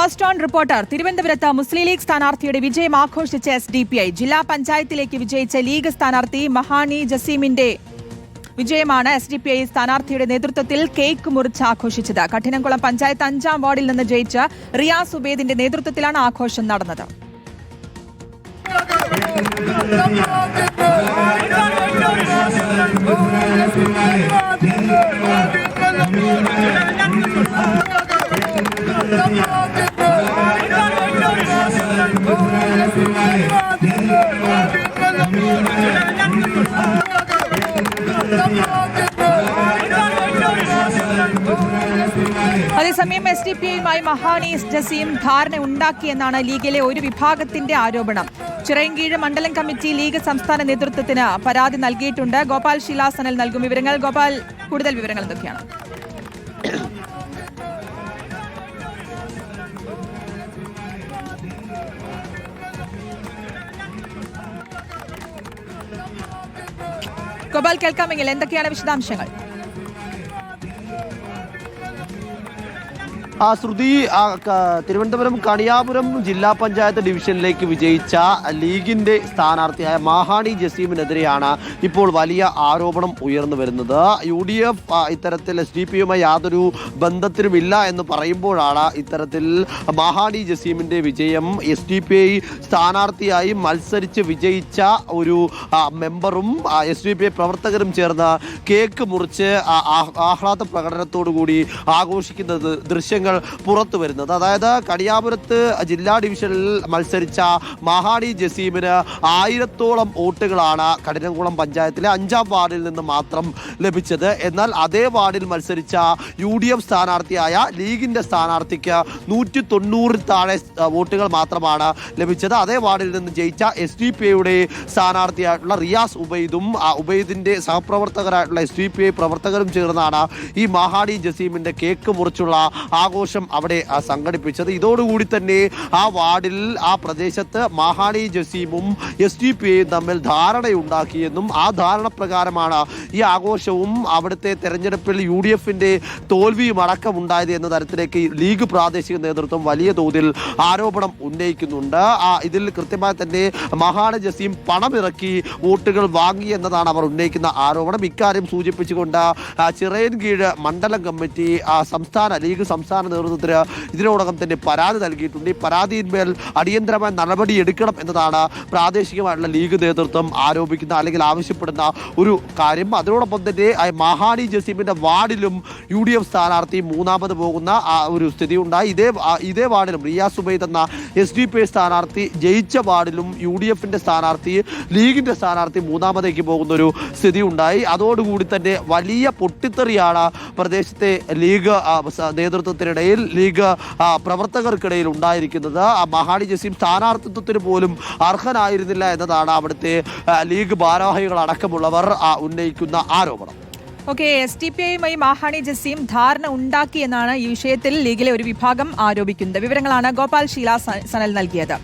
First on reporter തിരുവനന്തപുരത്ത് മുസ്ലിം league സ്ഥാനാർത്ഥിയുടെ വിജയം ആഘോഷിച്ച എസ് ഡി പി ഐ. ജില്ലാ പഞ്ചായത്തിലേക്ക് വിജയിച്ച ലീഗ് സ്ഥാനാർത്ഥി മഹാനി ജസീമിന്റെ വിജയമാണ് എസ് ഡി പി ഐ സ്ഥാനാർത്ഥിയുടെ നേതൃത്വത്തിൽ കേക്ക് മുറിച്ച് ആഘോഷിച്ചത്. കഠിനംകുളം പഞ്ചായത്ത് അഞ്ചാം വാർഡിൽ നിന്ന് ജയിച്ച റിയാസ് ഉബേദിന്റെ നേതൃത്വത്തിലാണ് ആഘോഷം നടന്നത്. അതേസമയം എസ് ഡി പി ഐയുമായി മഹാനി ജസീം ധാരണ ഉണ്ടാക്കിയെന്നാണ് ലീഗിലെ ഒരു വിഭാഗത്തിന്റെ ആരോപണം. ചിറയൻകീഴ് മണ്ഡലം കമ്മിറ്റി ലീഗ് സംസ്ഥാന നേതൃത്വത്തിന് പരാതി നൽകിയിട്ടുണ്ട്. ഗോപാൽ ശിലാസനൽ നൽകും വിവരങ്ങൾ. ഗോപാൽ കൂടുതൽ വിവരങ്ങൾ എന്തൊക്കെയാണ്? ഗോപാൽ കേൾക്കാമെങ്കിൽ എന്തൊക്കെയാണ് വിശദാംശങ്ങൾ? ശ്രുതി തിരുവനന്തപുരം കണിയാപുരം ജില്ലാ പഞ്ചായത്ത് ഡിവിഷനിലേക്ക് വിജയിച്ച ലീഗിന്റെ സ്ഥാനാർത്ഥിയായ മാഹാണി ജസീമിനെതിരെയാണ് ഇപ്പോൾ വലിയ ആരോപണം ഉയർന്നു വരുന്നത്. യു ഡി എഫ് ഇത്തരത്തിൽ എസ് ഡി പിയുമായി യാതൊരു ബന്ധത്തിനുമില്ല എന്ന് പറയുമ്പോഴാണ് ഇത്തരത്തിൽ മാഹാണി ജസീമിന്റെ വിജയം എസ് ഡി പി ഐ സ്ഥാനാർത്ഥിയായി മത്സരിച്ച് വിജയിച്ച ഒരു മെമ്പറും എസ് ഡി പി ഐ പ്രവർത്തകരും ചേർന്ന് കേക്ക് മുറിച്ച് ആഹ്ലാദ പ്രകടനത്തോടു കൂടി ആഘോഷിക്കുന്നത് ദൃശ്യങ്ങൾ പുറത്തു വരുന്നത്. അതായത് കടിയാപുരത്ത് ജില്ലാ ഡിവിഷനിൽ മത്സരിച്ച മഹാടി ജസീമിന് ആയിരത്തോളം വോട്ടുകളാണ് കഠിനംകുളം പഞ്ചായത്തിലെ അഞ്ചാം വാർഡിൽ നിന്ന് മാത്രം ലഭിച്ചത്. എന്നാൽ അതേ വാർഡിൽ മത്സരിച്ച യു ഡി എഫ് സ്ഥാനാർത്ഥിയായ ലീഗിന്റെ സ്ഥാനാർത്ഥിക്ക് നൂറ്റി തൊണ്ണൂറിൽ താഴെ വോട്ടുകൾ മാത്രമാണ് ലഭിച്ചത്. അതേ വാർഡിൽ നിന്ന് ജയിച്ച എസ് ഡി പി ഐയുടെ സ്ഥാനാർത്ഥിയായിട്ടുള്ള റിയാസ് ഉബൈദും ആ ഉബൈദിന്റെ സഹപ്രവർത്തകരായിട്ടുള്ള എസ് ഡി പി ഐ പ്രവർത്തകരും ചേർന്നാണ് ഈ മഹാടി ജസീമിന്റെ കേക്ക് മുറിച്ചുള്ള ആഘോഷം അവിടെ ആ, സംഘടിപ്പിച്ചത്. ഇതോടുകൂടി തന്നെ ആ വാർഡിൽ ആ പ്രദേശത്ത് മഹാണി ജസീമും എസ് ഡി പി ഐയും തമ്മിൽ ധാരണയുണ്ടാക്കിയെന്നും ആ ധാരണ പ്രകാരമാണ് ഈ ആഘോഷവും അവിടുത്തെ തെരഞ്ഞെടുപ്പിൽ യു ഡി എഫിന്റെ തോൽവിയും അടക്കം ഉണ്ടായത് എന്ന തരത്തിലേക്ക് ലീഗ് പ്രാദേശിക നേതൃത്വം വലിയ തോതിൽ ആരോപണം ഉന്നയിക്കുന്നുണ്ട്. ആ ഇതിൽ കൃത്യമായി തന്നെ മഹാന ജസീം പണമിറക്കി വോട്ടുകൾ വാങ്ങി എന്നതാണ് അവർ ഉന്നയിക്കുന്ന ആരോപണം. ഇക്കാര്യം സൂചിപ്പിച്ചുകൊണ്ട് ചിറയൻകീഴ് മണ്ഡലം കമ്മിറ്റി സംസ്ഥാന ലീഗ് സംസ്ഥാന നേതൃത്വത്തിന് ഇതിനോടകം തന്നെ പരാതി നൽകിയിട്ടുണ്ട്. ഈ പരാതിയിന്മേൽ അടിയന്തരമായ നടപടി എടുക്കണം എന്നതാണ് പ്രാദേശികമായിട്ടുള്ള ലീഗ് നേതൃത്വം ആരോപിക്കുന്ന അല്ലെങ്കിൽ ആവശ്യപ്പെടുന്ന ഒരു കാര്യം. അതിനോടൊപ്പം തന്നെ ആ, മഹാണി ജസീമിന്റെ വാർഡിലും യു ഡി എഫ് സ്ഥാനാർത്ഥി മൂന്നാമത് പോകുന്ന ഒരു സ്ഥിതി ഉണ്ടായി ഇതേ ഇതേ വാർഡിലും റിയാസ് സുബൈദ് എന്ന എസ് ഡി പി സ്ഥാനാർത്ഥി ജയിച്ച വാർഡിലും യു ഡി എഫിന്റെ സ്ഥാനാർത്ഥി ലീഗിന്റെ സ്ഥാനാർത്ഥി മൂന്നാമതേക്ക് പോകുന്ന ഒരു സ്ഥിതി ഉണ്ടായി അതോടുകൂടി തന്നെ വലിയ പൊട്ടിത്തെറിയാണ് പ്രദേശത്തെ ലീഗ് ആ, നേതൃത്വത്തിനിടയിൽ ലീഗ് പ്രവർത്തകർക്കിടയിൽ ഉണ്ടായിരിക്കുന്നത്. മഹാണി ജസീം സ്ഥാനാർത്ഥിത്വത്തിന് പോലും അർഹനായിരുന്നില്ല എന്നതാണ് അവിടുത്തെ ലീഗ് ഭാരവാഹികൾ അടക്കമുള്ളവർ ഉന്നയിക്കുന്ന ആരോപണം. ഓക്കെ എസ് ടി പി ഐയുമായി മഹാണി ജസീം ധാരണ ഉണ്ടാക്കിയെന്നാണ് ഈ വിഷയത്തിൽ ലീഗിലെ ഒരു വിഭാഗം ആരോപിക്കുന്നത്. വിവരങ്ങളാണ് ഗോപാൽ ശീല സനൽ നൽകിയത്.